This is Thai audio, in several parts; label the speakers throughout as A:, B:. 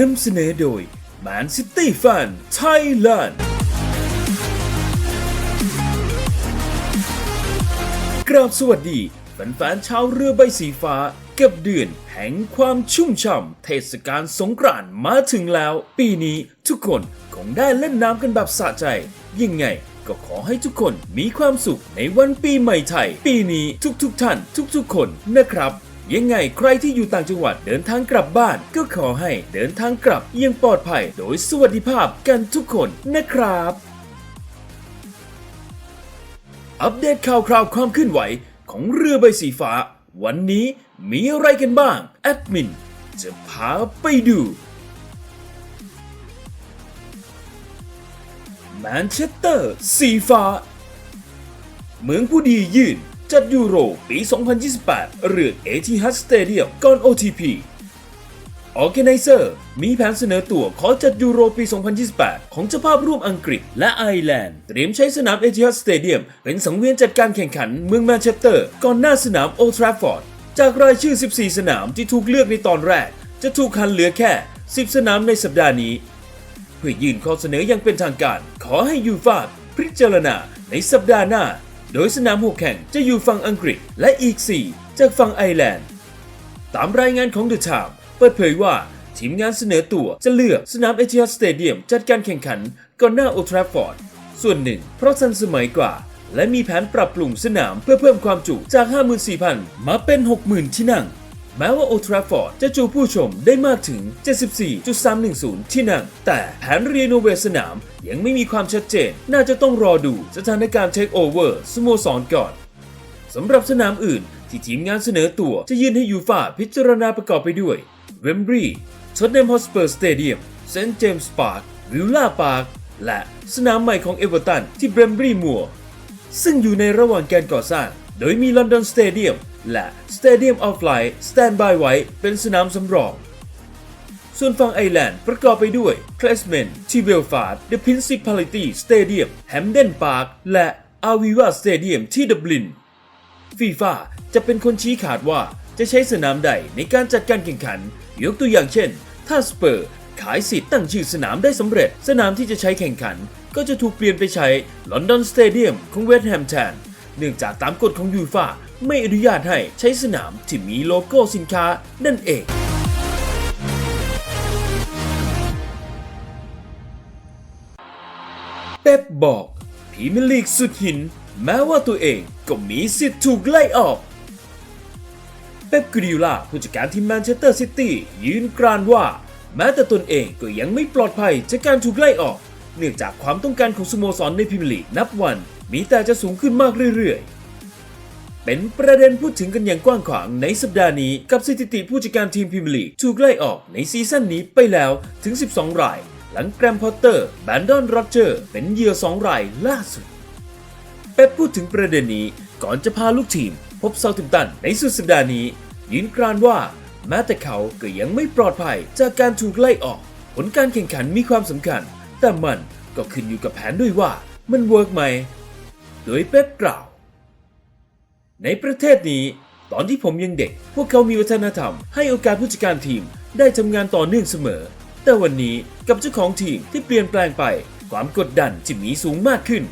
A: นำเสนอโดย Man City Fan Thailand กราบสวัสดีแฟนๆชาวเรือใบสีฟ้า กับเดือนแห่งความชุ่มฉ่ำเทศกาลสงกรานต์มาถึงแล้ว ปีนี้ทุกคนคงได้เล่นน้ำกันแบบสะใจ ยังไงก็ขอให้ทุกคนมีความสุขในวันปีใหม่ไทย ปีนี้ทุกๆทท่านทุกๆคนนะครับ ยังไงใครที่อยู่ต่างจังหวัดเดินทางกลับบ้าน ก็ขอให้เดินทางกลับยังปลอดภัย โดยสวัสดิภาพกันทุกคนนะครับ อัปเดตข่าวคราวความเคลื่อนไหวของเรือใบสีฟ้า วันนี้มีอะไรกันบ้างแอดมินจะพาไปดูแมนเชสเตอร์ สีฟ้า เมืองผู้ดียื่น จัดยูโรปี 2028 เรือเอทีฮัสสเตเดียมก่อน OTP Organizer มีแผนเสนอตัวขอจัดยูโรปี 2028 ของเจ้าภาพร่วมอังกฤษและไอร์แลนด์ เตรียมใช้สนามเอทิฮัสสเตเดียมเป็นสังเวียนจัดการแข่งขันเมืองแมนเชสเตอร์ ก่อนหน้าสนามโอทราฟอร์ด จากรายชื่อ 14 สนามที่ถูกเลือกในตอนแรก จะถูกคันเหลือแค่ 10 สนามในสัปดาห์นี้ เพื่อยื่นข้อเสนออย่างเป็นทางการ ขอให้ยูฟาพิจารณาในสัปดาห์หน้า โดยสนามหกแข่งจะอยู่ฝั่งอังกฤษและอีก 4 จากฝั่งไอร์แลนด์ ตามรายงานของ The Times เปิดเผยว่าทีมงานเสนอตัวจะเลือกสนามเอทิฮัสสเตเดียมจัดการแข่งขันก่อนหน้าโอทราฟอร์ด ส่วนหนึ่งเพราะทันสมัยกว่า และมีแผนปรับปรุงสนามเพื่อเพิ่มความจุจาก 54,000 มาเป็น 60,000 ที่นั่ง แม้ว่าโอทราฟอร์ดจะจูผู้ชมได้มากถึง 74.310 ที่นั่ง แต่แผนรีโนเวทสนามยังไม่มีความชัดเจน น่าจะต้องรอดูสถานการณ์เทคโอเวอร์สโมสรก่อนสำหรับสนามอื่นที่ทีมงานเสนอตัวจะยื่นให้ยูฟาพิจารณาประกอบไปด้วยเวมบรีท็อตเนมฮอสเปอร์สเตเดียมเซนต์เจมส์พาร์ควิลล่าพาร์คและสนามใหม่ของเอเวอร์ตันที่เบรมบรีมัวซึ่งอยู่ในระหว่างการก่อสร้าง โดยมีลอนดอนสเตเดียม และสเตเดียมออฟไลท์สแตนบายไว้เป็นสนามสำรอง ส่วนฝั่งไอแลนด์ประกอบไปด้วยคลสเมนที่เบลฟาสต์ The Principality Stadium แฮมเดนพาร์คและอาวิวาสเตเดียมที่ดับลินฟีฟ่าจะเป็นคนชี้ขาดว่าจะใช้สนามใดในการจัดการแข่งขัน ยกตัวอย่างเช่น ถ้าสเปอร์ขายสิทธิ์ตั้งชื่อสนามได้สำเร็จ สนามที่จะใช้แข่งขัน ก็จะถูกเปลี่ยนไปใช้ลอนดอนสเตเดียมของเวสต์แฮมแทนเนื่องจากตามกฎของยูฟ่า ไม่อนุญาตให้ใช้สนามที่มีโลโก้สินค้านั่นเองเป๊ปบอกพรีเมียร์ลีกสุดหิน แม้ว่าตัวเองก็มีสิทธิ์ถูกไล่ออกเป๊ปกริลลาผู้จัดการทีมแมนเชสเตอร์ซิตี้ยืนกรานว่า แม้แต่ตนเองก็ยังไม่ปลอดภัยจากการถูกไล่ออก เนื่องจากความต้องการของสโมสรในพรีเมียร์ลีกนับวัน มีแต่จะสูงขึ้นมากเรื่อยๆ เป็นประเด็นพูดถึงกันอย่างกว้างขวางในสัปดาห์นี้ กับสถิติผู้จัดการทีมพรีเมียร์ลีกถูกไล่ออกในซีซั่นนี้ไปแล้วถึง 12 ราย หลังแกรมพอตเตอร์แบนดอนโรเจอร์ เป็นเหยื่อ2รายล่าสุด เป๊ปพูดถึงประเด็นนี้ก่อนจะพาลูกทีม พบเซาท์แฮมตันในสุดสัปดาห์นี้ยืนกรานว่าแม้แต่เขาก็ยังไม่ปลอดภัยจากการถูกไล่ออก ผลการแข่งขันมีความสำคัญ แต่มันก็ขึ้นอยู่กับแผนด้วยว่ามันเวิร์กไหม โดยเป๊ปกล่าว ในประเทศนี้ ตอนที่ผมยังเด็ก พวกเขามีวัฒนธรรม ให้โอกาสผู้จัดการทีมได้ทำงานต่อเนื่องเสมอ แต่วันนี้กับเจ้าของทีมที่เปลี่ยนแปลงไป ความกดดันที่มีสูงมากขึ้น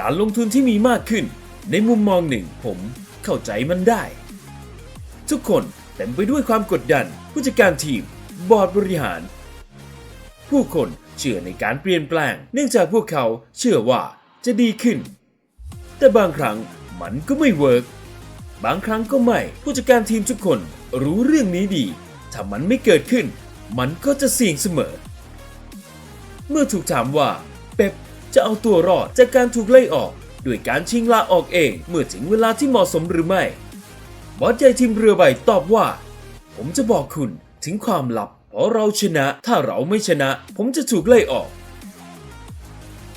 A: การลงทุนที่มีมากขึ้น ในมุมมองหนึ่งผมเข้าใจมันได้ ทุกคนเต็มไปด้วยความกดดัน ผู้จัดการทีม บอร์ดบริหาร ผู้คนเชื่อในการเปลี่ยนแปลง เนื่องจากพวกเขาเชื่อว่าจะดีขึ้น แต่บางครั้งมันก็ไม่เวิร์ก บางครั้งก็ไม่ ผู้จัดการทีมทุกคนรู้เรื่องนี้ดี ถ้ามันไม่เกิดขึ้น มันก็จะเสี่ยงเสมอ เมื่อถูกถามว่า เป๊ปจะเอาตัวรอดจากการถูกไล่ออกด้วยการชิงลาออกเองเมื่อถึงเวลาที่เหมาะสมหรือไม่ บอสใหญ่ทีมเรือใบตอบว่า ผมจะบอกคุณถึงความลับ เพราะเราชนะ ถ้าเราไม่ชนะ ผมจะถูกไล่ออก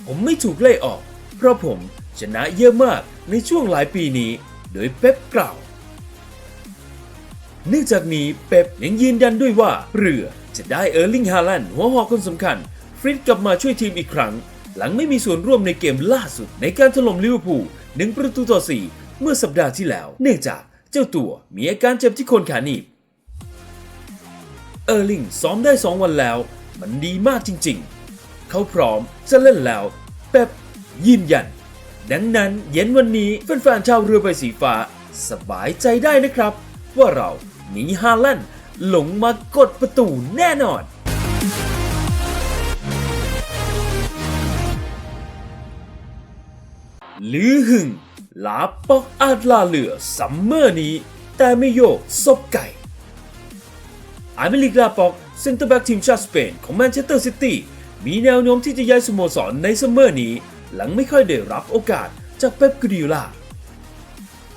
A: ผมไม่ถูกไล่ออก เพราะผมชนะเยอะมากในช่วงหลายปีนี้ โดยเป๊ปกล่าว เนื่องจากนี้เป๊ปยังยืนยันด้วยว่า เรือจะได้เออร์ลิงฮาลันหัวหอกคนสำคัญ ฟริดกลับมาช่วยทีมอีกครั้ง หลังไม่มีส่วนร่วมในเกมล่าสุดในการถล่มลิเวอร์พูลหนึ่งประตูต่อสี่เมื่อสัปดาห์ที่แล้ว เนื่องจากเจ้าตัวมีอาการเจ็บที่โคนขาหนีบเออร์ลิงซ้อมได้ 2 วันแล้ว มันดีมากจริงๆ เขาพร้อมจะเล่นแล้ว เป๊ปยืนยัน ดังนั้นเย็นวันนี้แฟนๆชาวเรือใบสีฟ้า สบายใจได้นะครับ ว่าเราหนีฮาลันด์หลงมากดประตูแน่นอนลือหึงลาปอกอาจลาเหลือซัมเมอร์นี้ แต่ไม่โยกซบไก่อาเมริกลาปอกเซนเตอร์แบ็กทีมชาติสเปนของแมนเชสเตอร์ซิตี้มีแนวโน้มที่จะย้ายสโมสรในซัมเมอร์นี้ หลังไม่ค่อยได้รับโอกาสจากเป๊ปกริโอลา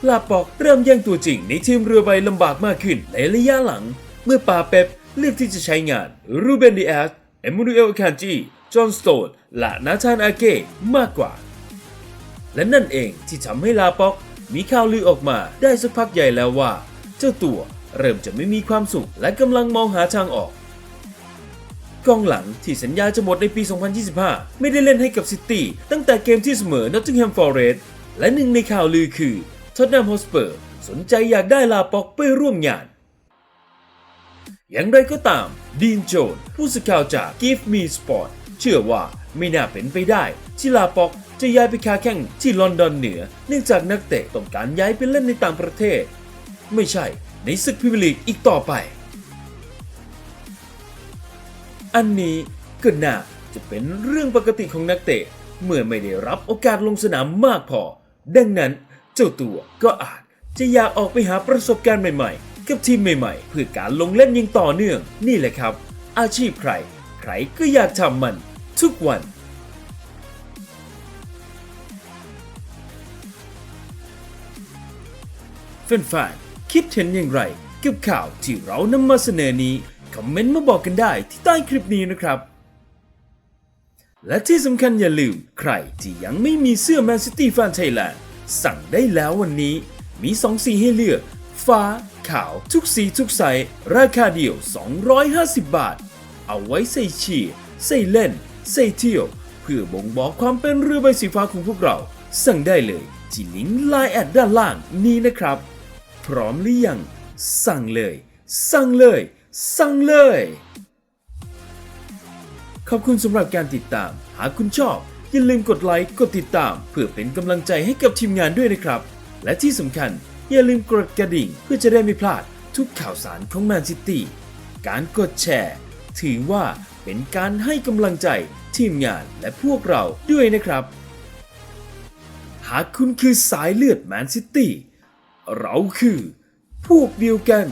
A: ลาปอกเริ่มแย่งตัวจริงในทีมเรือใบลำบากมากขึ้นในระยะหลัง เมื่อปาเป๊ปเลือกที่จะใช้งานรูเบนดิแอสเอมูเอลคานจีจอห์นสโตนและนาธานอาเก้มากกว่า และนั่นเองที่ทำให้ลาปอกมีข่าวลือออกมาได้สักพักใหญ่แล้วว่า เจ้าตัวเริ่มจะไม่มีความสุขและกำลังมองหาทางออก กองหลังที่สัญญาจะหมดในปี 2025 ไม่ได้เล่นให้กับซิตี้ตั้งแต่เกมที่เสมอนอตติงแฮมฟอร์เรสต์และหนึ่งในข่าวลือคือท็อตแนมฮอสเปอร์สนใจอยากได้ลาป็อกไปร่วมงาน อย่างไรก็ตามดีนโจนผู้สื่อข่าวจาก Give Me Sport เชื่อว่าไม่น่าเป็นไปได้ ที่ลาป็อกจะย้ายไปค้าแข่งที่ลอนดอนเหนือ เนื่องจากนักเตะต้องการย้ายไปเล่นในต่างประเทศ ไม่ใช่ในศึกพรีเมียร์ลีกอีกต่อไป อันนี้ก็น่าจะเป็นเรื่องปกติของนักเตะ เมื่อไม่ได้รับโอกาสลงสนามมากพอ ดังนั้นเจ้าตัวก็อาจจะอยากออกไปหาประสบการณ์ใหม่ๆ กับทีมใหม่ๆ เพื่อการลงเล่นยิงต่อเนื่อง นี่แหละครับ อาชีพใคร ใครก็อยากทำมันทุกวันแฟนๆคิดเห็นอย่างไรกับข่าวที่เรานำมาเสนอนี้ คอมเมนต์มาบอกกันได้ที่ใต้คลิปนี้นะครับ และที่สำคัญอย่าลืมใครที่ยังไม่มีเสื้อ Man City Fan Thailand สั่งได้แล้ววันนี้มี 2 สีให้เลือก ฟ้า ขาว ทุกสีทุกไซส์ราคาเดียว 250 บาท เอาไว้ใส่เชียร์ใส่เล่น ใส่เที่ยว เพื่อบ่งบอกความเป็นเรือใบสีฟ้าของพวกเรา สั่งได้เลยที่ลิงก์ไลน์แอดด้านล่างนี้นะครับ พร้อมหรือยัง สั่งเลย สั่งเลย สั่งเลย ขอบคุณสำหรับการติดตาม หากคุณชอบ อย่าลืมกดไลค์ กดติดตาม เพื่อเป็นกำลังใจให้กับทีมงานด้วยนะครับ และที่สำคัญอย่าลืมกดกระดิ่ง เพื่อจะได้ไม่พลาดทุกข่าวสารของแมนซิตี้ การกดแชร์ ถือว่าเป็นการให้กำลังใจทีมงานและพวกเราด้วยนะครับ หากคุณคือสายเลือดแมนซิตี้ เราคือพวกเดียวกัน